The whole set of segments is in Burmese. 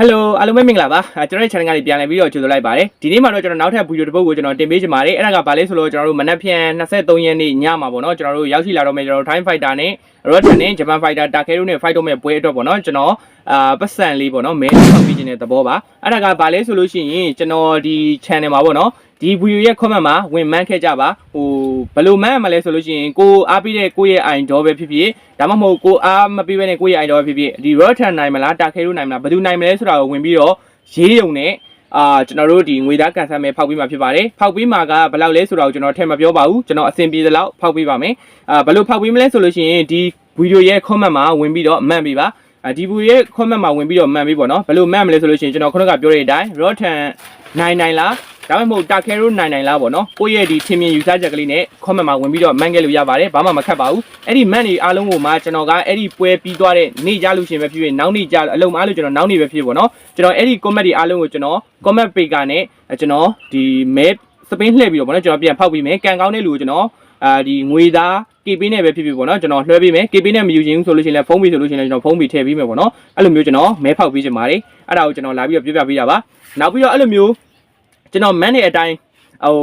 ဟယ်လိုအားလုံးပဲမင်္ဂလာပါအဲကျွန်တော်ရဲ့ channel ကနေပြန်လည်ပြီးတော့ကြိုဆိုလိုက်ပါတယ်ဒီနေ့မှာတော့ကျွန်တော်နောက်ထပ်ဗီဒီယိုတစ်ပုဒ်ကိုကျွန်တော်တင်ပေးချင်ပါတယ်အဲ့ဒါကဘာလဲဆိုတော့ကျွန်တော်တို့မနက်ဖြန်23ရက်နေ့ညမှာပေါ့နော်ကျွန်တော်တို့ရောက်ရှိလာတော့မယ်ကျွန်တော်တို့ Time Fighter နဲ့ Rotan နဲ့ Japan Fighter Takeru နဲ့ fight တော့မဲ့ပွဲအတွက်ပေါ့နော်ကျွန်တော်အာပတ်စံလေးပေါ့နော်မဲထောက်ပြီးခြင်းတဲ့သဘောပါအဲ့ဒါကဘာလဲဆိုလို့ရှိရင်ကျွန်တော်ဒီ channel မှာပေါ့နော်ဒီဗီဒီယိုရဲ့ comment မှာဝင်မှန်းခဲ့ကြပါဟိုဘယ်လိုမှန်းရမလဲဆိုလို့ရှိရင်ကိုအားပေးတဲ့ကိုယ့်ရဲ့ idol ပဲဖြစ်ဖြစ်ဒါမှမဟုတ်ကိုအားမပေးဘဲနဲ့ကိုယ့်ရဲ့ idol ပဲဖြစ်ဖြစ်ဒီ Rotan နိုင်မလား Takeru နိုင်မလားဘယ်သူနိုင်မလဲဆိုတာကိုဝင်ပြီးတော့ရေးရုံနဲ့ အာကျွန်တော်တို့ဒီငွေသားကန်ဆယ်မဲ့ဖောက်ပြီးမှဖြစ်ပါတယ်ဖောက်ပြီးမှကဘယ်လောက်လဲဆိုတာကိုကျွန်တော်ထည့်မပြောပါဘူးကျွန်တော်အဆင်ပြေသလောက်ဖောက်ပြီးပါမယ်အာဘယ်လိုဖောက်ပြီးမလဲဆိုလို့ရှိရင်ဒီဗီဒီယိုရဲ့ comment မှာဝင်ပြီးတော့အမှန်ပေးပါအဲဒီဗီဒီယိုရဲ့ comment မှာဝင်ပြီးတော့မှန်ပေးပေါ့နော်ဘယ်လိုမှန်မလဲဆိုလို့ရှိရင်ကျွန်တော်ခုနကပြောတဲ့အတိုင်း Rotan နိုင်နိုင်လား ဒါမှမဟုတ် Takeru နိုင်နိုင်လားပေါ့နော်ကိုယ့်ရဲ့ဒီထင်မြင်ယူဆချက်ကလေးနဲ့ comment မှာဝင်ပြီးတော့မှန်ခဲ့လို့ရပါတယ်ဘာမှမခက်ပါဘူးအဲ့ဒီမှန်တွေအားလုံးကိုမှကျွန်တော်ကအဲ့ဒီပွဲပြီးသွားတဲ့နေ့ကြလို့ရှရင်ပဲဖြစ်ဖြစ်နောက်နေ့ကြအလုံးအားလို့ကျွန်တော်နောက်နေ့ပဲဖြစ်ဖြစ်ပေါ့နော်ကျွန်တော်အဲ့ဒီ comment တွေအားလုံးကိုကျွန်တော် comment page ကနေကျွန်တော်ဒီ map စပင်းလှည့်ပြီးတော့ပေါ့နော်ကျွန်တော်ပြန်ဖောက်ပြီးမယ်ကန်ကောင်းတဲ့လူကိုကျွန်တော်အာဒီငွေသား KP နဲ့ပဲဖြစ်ဖြစ်ပေါ့နော်ကျွန်တော်လွှဲပေးမယ် KP နဲ့မယူချင်ဘူးဆိုလို့ရှိရင်လည်းဖုန်းပြီးဆိုလို့ရှိရင်လည်းကျွန်တော်ဖုန်းပြီးထည့်ပေးမယ်ပေါ့နော်အဲ့လိုမျိုးကျွန်တော်မဲဖောက်ပေးချင်ပါတယ်အဲ့ဒါကိုကျွန်တော်လာပြီးတော့ပြပြပေးကြပါနောက်ပြီးတော့အဲ့လိုမျိုး ကျွန်တော်မန်းတဲ့အတိုင်းဟို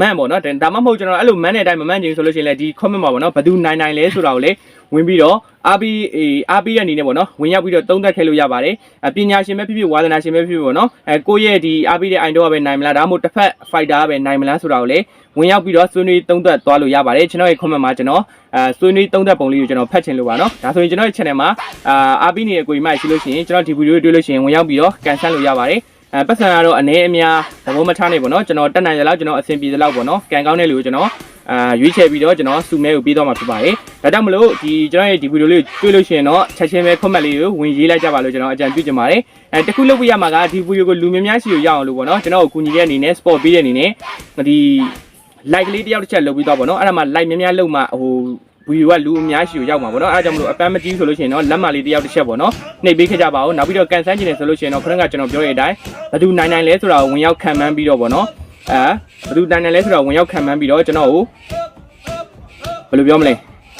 မန်းပေါ့နော်ဒါမှမဟုတ်ကျွန်တော်အဲ့လိုမန်းတဲ့အတိုင်းမမန်းချင်ဆိုလို့ရှိရင်လည်းဒီ comment မှာပေါ့နော်ဘယ်သူနိုင်နိုင်လဲဆိုတာကိုလည်းဝင်ပြီးတော့အားပြီးအေးအားပြီးတဲ့အနေနဲ့ပေါ့နော်ဝင်ရောက်ပြီးတော့သုံးသပ်ခဲ့လို့ရပါတယ်အပညာရှင်ပဲဖြစ်ဖြစ်ဝါသနာရှင်ပဲဖြစ်ဖြစ်ပေါ့နော်အဲကိုယ့်ရဲ့ဒီအားပြီးတဲ့ idol ကပဲနိုင်မလားဒါမှမဟုတ်တစ်ဖက် fighter ကပဲနိုင်မလားဆိုတာကိုလည်းဝင်ရောက်ပြီးတော့ဆွေးနွေးသုံးသပ်သွားလို့ရပါတယ်ကျွန်တော်ရဲ့ comment မှာကျွန်တော်အဲဆွေးနွေးသုံးသပ်ပုံလေးကိုကျွန်တော်ဖတ်ချင်လို့ပါနော်ဒါဆိုရင်ကျွန်တော်ရဲ့ channel မှာအာအားပြီးနေတဲ့ကိုကြီးမရှိလို့ရှိရင်ကျွန်တော်ဒီဗီဒီယိုတွေ့လို့ရှိရင်ဝင်ရောက်ပြီးတော့ကန်ဆယ်လို့ရပါတယ် အဲပတ်စံကတော့အနေအများသဘောမထားနေပေါ့နော်ကျွန်တော်တက်နိုင်ရလောက်ကျွန်တော်အဆင်ပြေသလောက်ပေါ့နော်ကန်ကောင်းတဲ့လူကိုကျွန်တော်အာရွေးချယ်ပြီးတော့ကျွန်တော်စုမဲကိုပြီးတော့မှာဖြစ်ပါတယ်ဒါကြောင့်မလို့ဒီကျွန်တော်ရဲ့ဒီဗီဒီယိုလေးကိုတွေ့လို့ရှိရင်တော့ချက်ချင်းပဲ comment လေးကိုဝင်ရေးလိုက်ကြပါလို့ကျွန်တော်အကြံပြုချင်ပါတယ်အဲတခုလုပ်ပြရမှာကဒီဗီဒီယိုကိုလူများများရှိကိုရအောင်လို့ပေါ့နော်ကျွန်တော်ကိုကူညီတဲ့အနေနဲ့ support ပေးတဲ့အနေနဲ့ဒီ like လေးတစ်ယောက်တစ်ချက်လုပ်ပြီးတော့ပေါ့နော်အဲ့ဒါမှ like များများလုပ်မှဟို ဗီဒီယိုကလူအများရှိကိုရောက်မှာပေါ့နော်အဲ့ဒါကြောင့်မလို့အပန်းမကြီးဆိုလို့ရှိရင်တော့လက်မလေးတစ်ယောက်တစ်ချက်ပေါ့နော်နှိပ်ပေးခဲ့ကြပါဦးနောက်ပြီးတော့ကန်ဆန်းကျင်နေဆိုလို့ရှိရင်တော့ခရက်ကကျွန်တော်ပြောတဲ့အတိုင်းဘယ်သူနိုင်နိုင်လဲဆိုတာကိုဝင်ရောက်ခံမှန်းပြီးတော့ပေါ့နော်အဲဘယ်သူနိုင်နိုင်လဲဆိုတာကိုဝင်ရောက်ခံမှန်းပြီးတော့ကျွန်တော်ကိုဘယ်လိုပြောမလဲ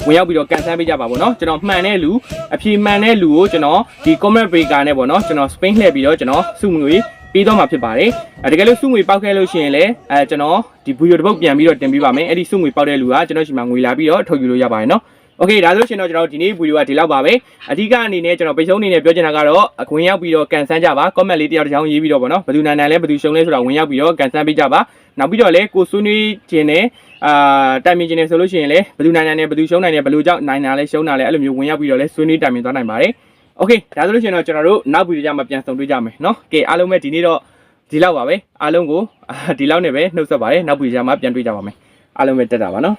ဝင်ရောက်ပြီးတော့ကန်ဆန်းပေးကြပါပေါ့နော်ကျွန်တော်မှန်တဲ့လူအဖြေမှန်တဲ့လူကိုကျွန်တော်ဒီ comment breaker နဲ့ပေါ့နော်ကျွန်တော် spain လှည့်ပြီးတော့ကျွန်တော်စုငွေ ပြီးတော့မှာဖြစ်ပါတယ်အဲတကယ်လို့စုငွေပေါက်ခဲ့လို့ရှိရင်လည်းအဲကျွန်တော်ဒီဗီဒီယိုတစ်ပုတ်ပြန်ပြီးတော့တင်ပေးပါမယ်အဲ့ဒီစုငွေပေါက်တဲ့လူကကျွန်တော်ရှိမှငွေလာပြီးတော့ထုတ်ယူလို့ရပါတယ်နော်โอเคဒါဆိုလို့ရှိရင်တော့ကျွန်တော်ဒီနေ့ဗီဒီယိုကဒီလောက်ပါပဲအဓိကအနေနဲ့ကျွန်တော်ပိတ်ဆုံးအနေနဲ့ပြောချင်တာကတော့အခွင့်ရောက်ပြီးတော့ကန်ဆန်းကြပါ comment လေးတစ်ယောက်တစ်ချောင်းရေးပြီးတော့ဗောနော်ဘယ်သူနိုင်နိုင်လဲဘယ်သူရှုံးလဲဆိုတာဝင်ရောက်ပြီးတော့ကန်ဆန်းပေးကြပါနောက်ပြီးတော့လည်းကိုဆွေးနွေးခြင်းနဲ့အာတိုင်ပင်ခြင်းနဲ့ဆိုလို့ရှိရင်လည်းဘယ်သူနိုင်နိုင်လဲဘယ်သူရှုံးနိုင်လဲဘယ်လိုကြောင့်နိုင်တာလဲရှုံးတာလဲအဲ့လိုမျိုးဝင်ရောက်ပြီးတော့လည်းဆွေးနွေးတိုင်ပင်သွားနိုင်ပါတယ် โอเคဒါဆိုလို့ရှိရင်တော့ကျွန်တော်တို့နောက်ဗီဒီယိုကြမှာပြန်ဆုံတွေ့ကြမယ်เนาะကဲအားလုံးပဲဒီနေ့တော့ဒီလောက်ပါပဲအားလုံးကိုအာဒီလောက်နဲ့ပဲနှုတ်ဆက်ပါတယ်နောက်ဗီဒီယိုကြမှာပြန်တွေ့ကြပါမယ်အားလုံးပဲတက်တာပါเนาะ